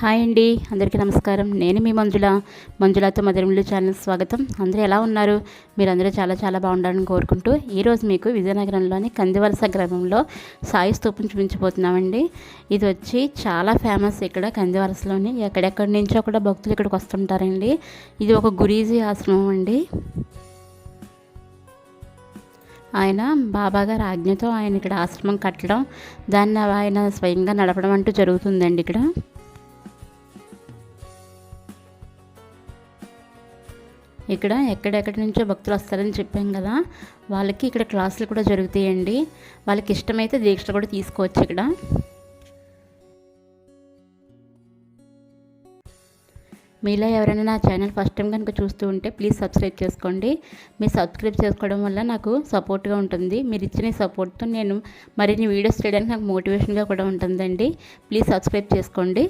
Hi అండి అందరికీ నమస్కారం. నేను మీ మంజుల మంజులతో మధురములు ఛానల్ స్వాగతం. అందరూ ఎలా ఉన్నారు? మీరందరూ చాలా చాలా బాగుండాలని కోరుకుంటూ ఈరోజు మీకు విజయనగరంలోని కందివలస గ్రామంలో సాయి స్తూపం చూపించబోతున్నామండి. ఇది వచ్చి చాలా ఫేమస్ ఇక్కడ కందివలసలోని. ఎక్కడెక్కడి నుంచో కూడా భక్తులు ఇక్కడికి వస్తుంటారండి. ఇది ఒక గురీజీ ఆశ్రమం అండి. ఆయన బాబాగారి ఆజ్ఞతో ఆయన ఇక్కడ ఆశ్రమం కట్టడం దాన్ని ఆయన స్వయంగా నడపడం అంటూ జరుగుతుందండి ఇక్కడ. ఇక్కడ ఎక్కడెక్కడి నుంచో భక్తులు వస్తారని చెప్పాం కదా. వాళ్ళకి ఇక్కడ క్లాసులు కూడా జరుగుతాయండి. వాళ్ళకి ఇష్టమైతే దీక్షలు కూడా తీసుకోవచ్చు ఇక్కడ. మీలో ఎవరైనా నా ఛానల్ ఫస్ట్ టైం కనుక చూస్తూ ఉంటే ప్లీజ్ సబ్స్క్రైబ్ చేసుకోండి. మీరు సబ్స్క్రైబ్ చేసుకోవడం వల్ల నాకు సపోర్ట్గా ఉంటుంది. మీరు ఇచ్చిన సపోర్ట్తో నేను మరిన్ని వీడియోస్ చేయడానికి నాకు మోటివేషన్గా కూడా ఉంటుందండి. ప్లీజ్ సబ్స్క్రైబ్ చేసుకోండి.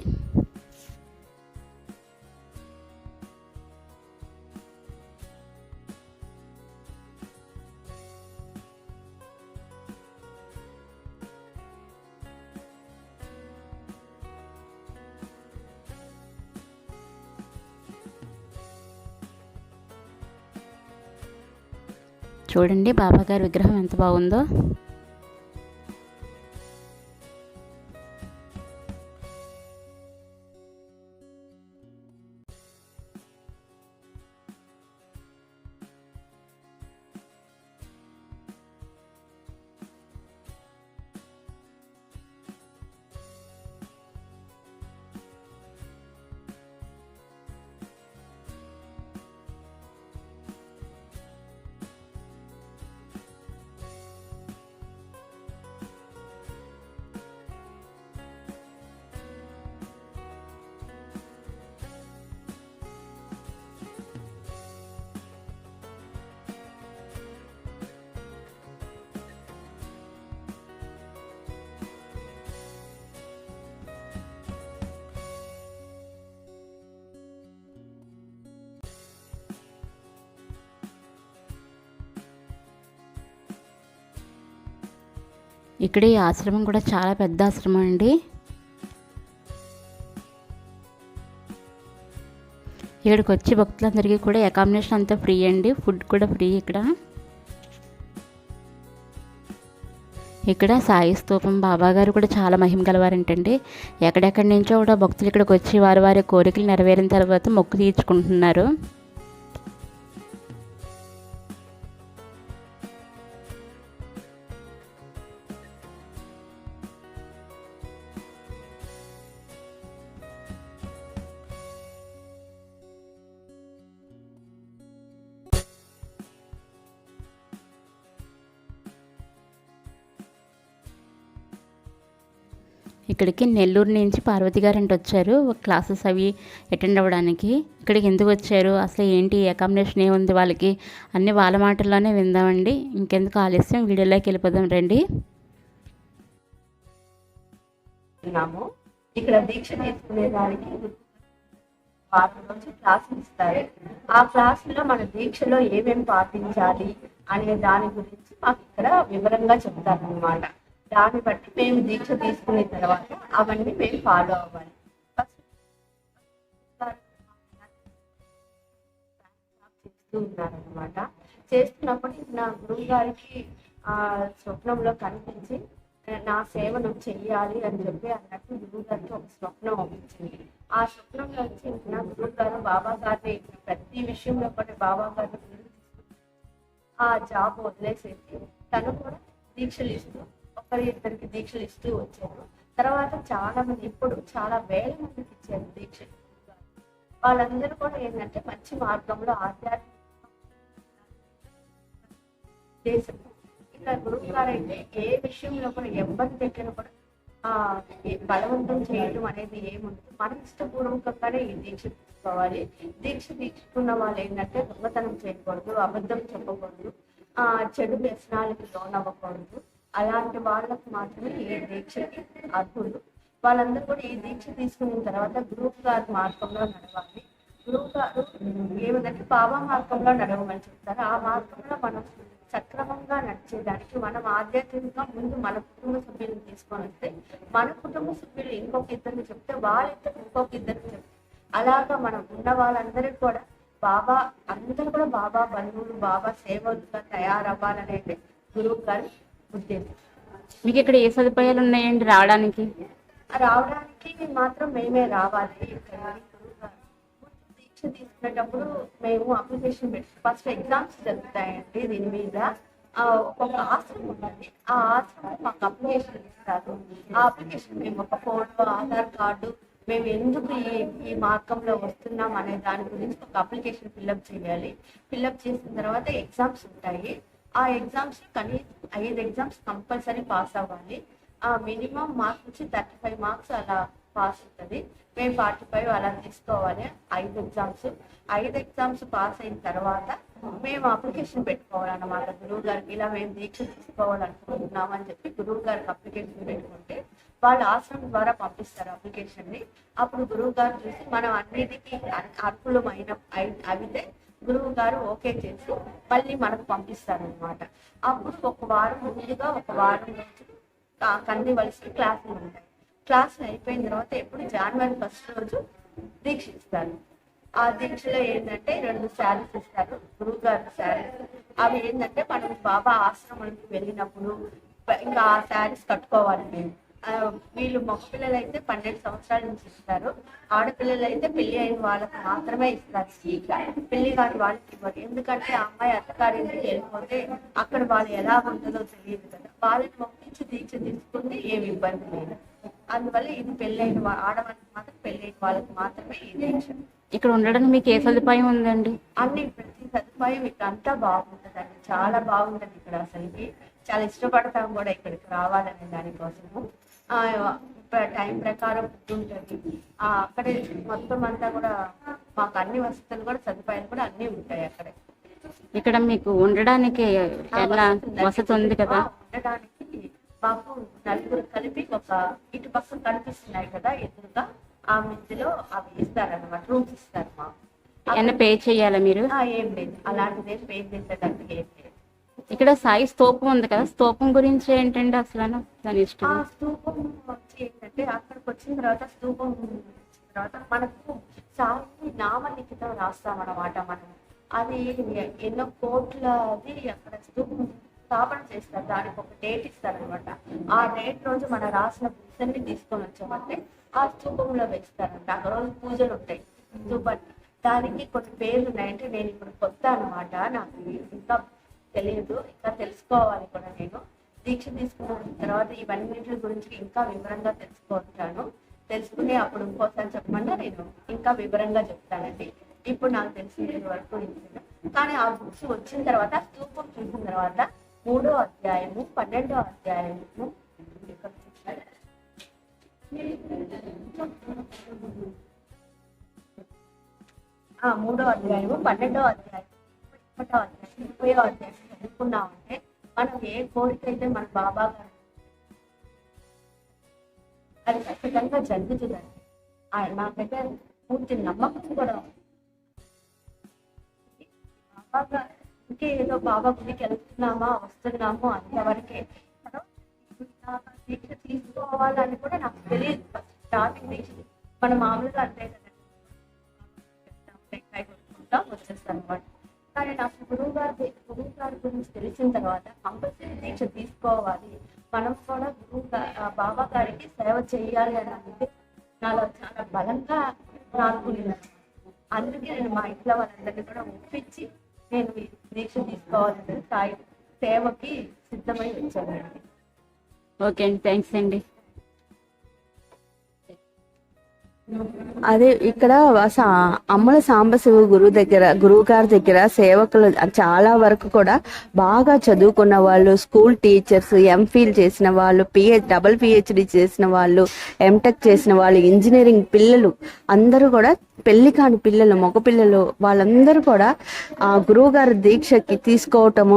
చూడండి బాబాగారి విగ్రహం ఎంత బాగుందో. ఇక్కడ ఈ ఆశ్రమం కూడా చాలా పెద్ద ఆశ్రమం అండి. ఇక్కడికి వచ్చి భక్తులందరికీ కూడా అకామిడేషన్ అంతా ఫ్రీ అండి. ఫుడ్ కూడా ఫ్రీ ఇక్కడ. ఇక్కడ సాయి స్తూపం బాబా గారు కూడా చాలా మహిమ గలవారంటండి. ఎక్కడెక్కడి నుంచో కూడా భక్తులు ఇక్కడికి వచ్చి వారి వారి కోరికలు నెరవేరిన తర్వాత మొక్కు తీర్చుకుంటున్నారు. ఇక్కడికి నెల్లూరు నుంచి పార్వతి గారంటే వచ్చారు. క్లాసెస్ అవి అటెండ్ అవ్వడానికి. ఇక్కడికి ఎందుకు వచ్చారు? అసలు ఏంటి? అకామిడేషన్ ఏముంది వాళ్ళకి? అన్ని వాళ్ళ మాటల్లోనే విందామండి. ఇంకెందుకు ఆలస్యం? వీడియోలోకి వెళ్ళిపోదాం రండి. ఇక్కడ దీక్ష తీసుకునే దానికి వారం రోజు క్లాసులు ఇస్తారు. ఆ క్లాసులో మన దీక్షలో ఏమేమి పాటించాలి అనే దాని గురించి మాకు ఇక్కడ వివరంగా చెప్తారు దాన్ని బట్టి మేము దీక్ష తీసుకున్న తర్వాత అవన్నీ మేము ఫాలో అవ్వాలి. చేస్తూ ఉన్నారనమాట చేస్తున్నప్పుడు నా గురువు గారికి ఆ స్వప్నంలో కనిపించి నా సేవను చెయ్యాలి అని చెప్పి అన్నట్టు గురువు గారికి ఒక స్వప్నం వచ్చింది. ఆ స్వప్నంలో వచ్చి నా గురువు గారు బాబా గారిని ప్రతి విషయంలో కూడా బాబా గారిని ఆ జాబ్ వదిలేసేసి తను కూడా దీక్షలు ఇస్తూ ఒకరి ఇద్దరికి దీక్షలు ఇస్తూ వచ్చారు. తర్వాత చాలా మంది ఇప్పుడు చాలా వేల మందికి ఇచ్చారు దీక్షలు. వాళ్ళందరూ కూడా ఏంటంటే మంచి మార్గంలో ఆధ్యాత్మిక దేశం. ఇక్కడ గురువు గారైతే ఏ విషయంలో కూడా ఎవరి దగ్గర కూడా ఆ బలవంతం చేయడం అనేది ఏముండదు. మన ఇష్టపూర్వకంగానే ఈ దీక్ష తీసుకోవాలి. దీక్ష తీసుకున్న వాళ్ళు ఏంటంటే దొంగతనం చేయకూడదు అబద్ధం చెప్పకూడదు ఆ చెడు వ్యసనాలకు లోనవ్వకూడదు. అలాంటి వాళ్ళకు మాత్రమే ఈ దీక్షకి అర్హులు. వాళ్ళందరూ కూడా ఈ దీక్ష తీసుకున్న తర్వాత గురువు గారి మార్గంలో నడవాలి. గురువు గారు ఏమిటంటే బాబా మార్గంలో నడవమని చెప్తారు. ఆ మార్గంలో మనం సక్రమంగా నడిచేదానికి మనం ఆధ్యాత్మికంగా ముందు మన కుటుంబ సభ్యులను తీసుకొని వస్తే మన కుటుంబ సభ్యులు ఇంకొక ఇద్దరిని చెప్తే వాళ్ళిద్దరు ఇంకొక ఇద్దరిని చెప్తే అలాగా మనం ఉన్న వాళ్ళందరికీ కూడా బాబా అందరూ కూడా బాబా బంధువులు బాబా సేవలుగా తయారవ్వాలనేది గురువు గారు. మీకు ఇక్కడ ఏ సదుపాయాలు ఉన్నాయండి రావడానికి? రావడానికి మాత్రం మేమే రావాలి. దీక్ష తీసుకునేటప్పుడు మేము అప్లికేషన్ పెట్టి ఫస్ట్ ఎగ్జామ్స్ జరుగుతాయండి దీని మీద. ఒక ఆశ్రమం ఉంటుంది ఆ ఆశ్రమం మాకు అప్లికేషన్ ఇస్తారు. ఆ అప్లికేషన్ మేము ఒక ఫోటో ఆధార్ కార్డు మేము ఎందుకు ఈ ఈ మార్గంలో వస్తున్నాం అనే దాని గురించి ఒక అప్లికేషన్ ఫిల్అప్ చేయాలి. ఫిల్అప్ చేసిన తర్వాత ఎగ్జామ్స్ ఉంటాయి. ఆ ఎగ్జామ్స్ కనీ ఐదు ఎగ్జామ్స్ కంపల్సరీ పాస్ అవ్వాలి. ఆ మినిమం మార్క్స్ వచ్చి థర్టీ ఫైవ్ మార్క్స్ అలా పాస్ ఉంటుంది మేము ఫార్టీ ఫైవ్ అలా తీసుకోవాలి. ఐదు ఎగ్జామ్స్. ఐదు ఎగ్జామ్స్ పాస్ అయిన తర్వాత మేము అప్లికేషన్ పెట్టుకోవాలన్నమాట. గురువు గారికి ఇలా మేము దీక్ష తీసుకోవాలనుకుంటున్నాం అని చెప్పి గురువు గారికి అప్లికేషన్ పెట్టుకుంటే వాళ్ళు ఆశ్రమం ద్వారా పంపిస్తారు అప్లికేషన్ని అప్పుడు గురువు గారు చూసి మనం అన్నిటికీ అర్హులం అర్హులమైన అయితే గురువు గారు ఓకే చేసి మళ్ళీ మనకు పంపిస్తారు అనమాట అప్పుడు ఒక వారం ముందుగా ఒక వారం కంది వలసి క్లాసులు ఉంటాయి. క్లాసులు అయిపోయిన తర్వాత ఎప్పుడు జనవరి ఫస్ట్ రోజు దీక్షిస్తారు. ఆ దీక్షలో ఏంటంటే రెండు శారీస్ ఇస్తారు గురువు గారు శారీస్. అవి ఏంటంటే మనం బాబా ఆశ్రమానికి వెళ్ళినప్పుడు ఇంకా ఆ శారీస్ కట్టుకోవాలి మేము. వీళ్ళు మగపిల్లలు అయితే పన్నెండు సంవత్సరాల నుంచి ఇస్తారు. ఆడపిల్లలు అయితే పెళ్ళి అయిన వాళ్ళకి మాత్రమే ఇస్తారు సీట్ల పెళ్ళి కాని వాళ్ళకి ఇవ్వరు. ఎందుకంటే ఆ అమ్మాయి అత్తగారింటికి వెళ్ళిపోతే అక్కడ వాళ్ళు ఎలా ఉంటుందో తెలియదు కదా. వాళ్ళని మొక్కించి దీక్ష తీసుకుంటే ఏమి ఇబ్బంది లేదు. అందువల్ల ఇది పెళ్ళైన ఆడవాళ్ళకి మాత్రం పెళ్ళైన వాళ్ళకి మాత్రమే ఈ దీక్ష. ఇక్కడ ఉండడానికి మీకు ఏ సదుపాయం ఉందండి? అన్ని ప్రతి సదుపాయం ఇక్కడ అంతా బాగుంటుందండి. చాలా బాగుంటది ఇక్కడ అసలుకి. చాలా ఇష్టపడతాం కూడా ఇక్కడికి రావాలనే దానికోసము. టైం ప్రకారం ఉంటుంది. అక్కడే మొత్తం అంతా కూడా మాకు అన్ని వసతులు కూడా సదుపాయాలు కూడా అన్ని ఉంటాయి అక్కడే. ఇక్కడ మీకు ఉండడానికి ఎలా వసతి ఉంది కదా? ఉండడానికి మాకు నలుగురు కలిపి ఒక ఇటు పక్కన కనిపిస్తున్నాయి కదా ఎదురుగా. ఆ మధ్యలో అవి ఇస్తారన్నమాట రూమ్స్ ఇస్తారు మాకు. ఏమన్నా పే చేయాలా మీరు? ఏం లేదు. అలాంటిది ఏం పే చేసేటట్టు ఏం లేదు. ఇక్కడ సాయి స్తూపం ఉంది కదా స్తూపం గురించి ఏంటండి అసలు దాని ఇష్టం. స్తూపం వచ్చి ఏంటంటే అక్కడికి వచ్చిన తర్వాత స్తూపం వచ్చిన తర్వాత మనకు సాయి నామలిఖితం రాస్తాం మనం. అది ఎన్నో కోట్లది అక్కడ స్తూపం స్థాపన చేస్తారు. దానికి ఒక డేట్ ఇస్తారు అనమాట ఆ డేట్ రోజు మనం రాసిన బుక్స్ అన్ని తీసుకొని వచ్చామంటే ఆ స్తూపంలో వేస్తారంట ఆ రోజు పూజలు ఉంటాయి. స్తూపానికి దానికి కొన్ని పేర్లు ఉన్నాయంటే నేను ఇప్పుడు కొత్త అనమాట నాకు ఇంకా తెలియదు ఇంకా తెలుసుకోవాలి కూడా నేను. దీక్ష తీసుకున్న తర్వాత ఇవన్నింటి గురించి ఇంకా వివరంగా తెలుసుకుంటాను. తెలుసుకుని అప్పుడు ఇంకోసారి చెప్పమన్నా నేను ఇంకా వివరంగా చెప్తానండి. ఇప్పుడు నాకు తెలిసిన వరకు కానీ ఆ బుక్స్ వచ్చిన తర్వాత స్తూపం చూసిన తర్వాత మూడో అధ్యాయము పన్నెండో అధ్యాయము. ఆ మూడో అధ్యాయము పన్నెండో అధ్యాయం ఒకటో అధ్యాయం ముప్పయో అధ్యాయం చదువుకున్నామంటే మనం ఏ కోరిక అయితే మన బాబా గారు అది ఖచ్చితంగా జరుగుతుందండి నాకైతే పూర్తి నమ్మకం కూడా బాబా గారు ఇంకే ఏదో బాబా గుడికి వెళ్తున్నామా వస్తున్నామో అంతవరకే దీక్ష తీసుకోవాలని కూడా నాకు తెలియదు స్టార్టింగ్ దీక్ష మన మామూలుగా అంతే కదండి వచ్చేస్తాను అనమాట కానీ నాకు గురువు గారి గురువు గారి గురించి తెలిసిన తర్వాత కంపల్సరీ దీక్ష తీసుకోవాలి. మనం కూడా గురువు బాబా గారికి సేవ చేయాలి అన్నది నాలో చాలా బలంగా నాకు అందుకే నేను మా ఇంట్లో వాళ్ళందరినీ కూడా ఒప్పించి నేను దీక్ష తీసుకోవాలని సాయి సేవకి సిద్ధమై వచ్చానండి ఓకే అండి థ్యాంక్స్ అండి. అదే ఇక్కడ సా- అమ్మల సాంబశివ గురువు దగ్గర గురువు గారి దగ్గర సేవకులు చాలా వరకు కూడా బాగా చదువుకున్న వాళ్ళు స్కూల్ టీచర్స్ ఎంఫిల్ చేసిన వాళ్ళు పిహెచ్ డబుల్ పిహెచ్డి చేసిన వాళ్ళు ఎంటెక్ చేసిన వాళ్ళు ఇంజనీరింగ్ పిల్లలు అందరూ కూడా పెళ్ళి కాని పిల్లలు మగపిల్లలు వాళ్ళందరూ కూడా ఆ గురువుగారి దీక్షకి తీసుకోవటము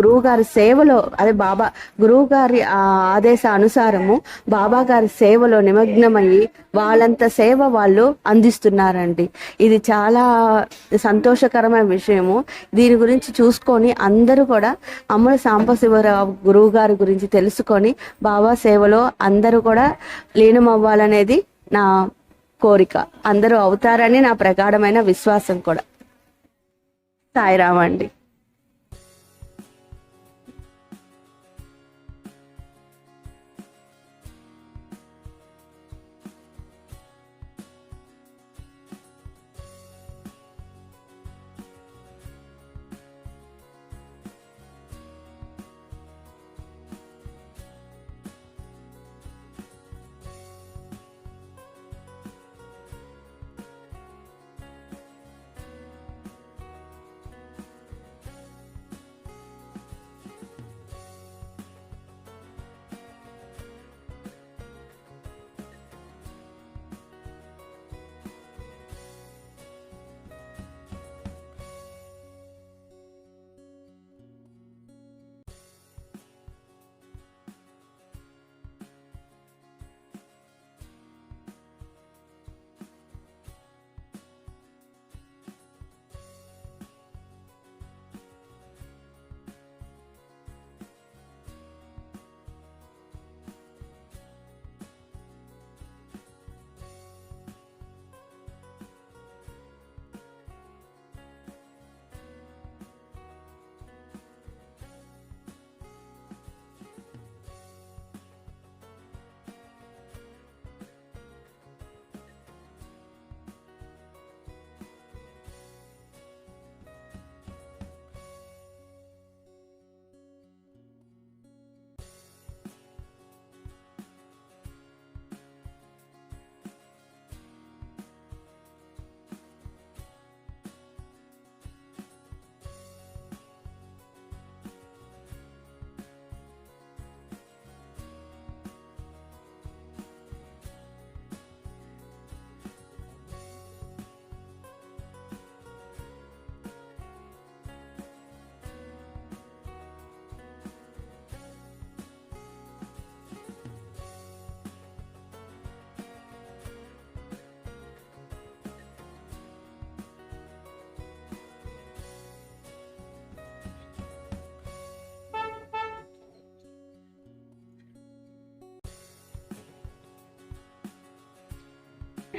గురువుగారి సేవలో అదే బాబా గురువు గారి ఆ ఆదేశ అనుసారము బాబా గారి సేవలో నిమగ్నమయ్యి వాళ్ళంత సేవ వాళ్ళు అందిస్తున్నారండి. ఇది చాలా సంతోషకరమైన విషయము. దీని గురించి చూసుకొని అందరూ కూడా అమ్మల సాంబశివరావు గురువు గారి గురించి తెలుసుకొని బాబా సేవలో అందరూ కూడా లీనమవ్వాలనేది నా కోరిక. అందరూ అవుతారని నా ప్రగాఢమైన విశ్వాసం కూడా. సాయిరామ్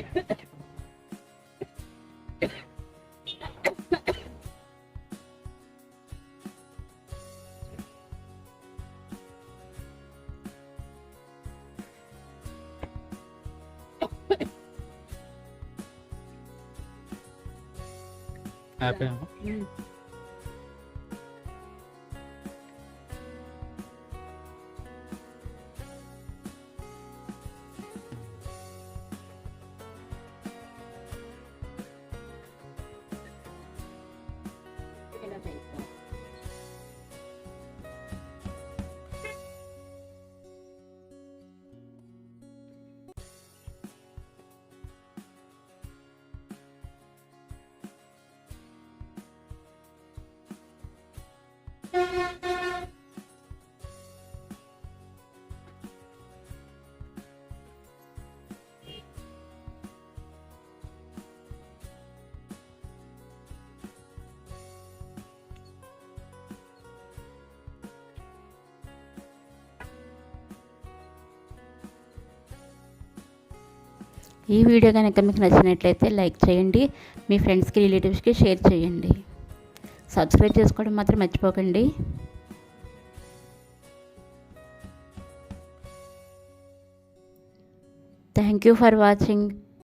అండి హ్యాపీ ఈ వీడియో కనుక మీకు నచ్చినట్లయితే లైక్ చేయండి మీ ఫ్రెండ్స్కి రిలేటివ్స్కి షేర్ చేయండి. సబ్స్క్రైబ్ చేసుకోవడం మాత్రం మర్చిపోకండి. Thank you for watching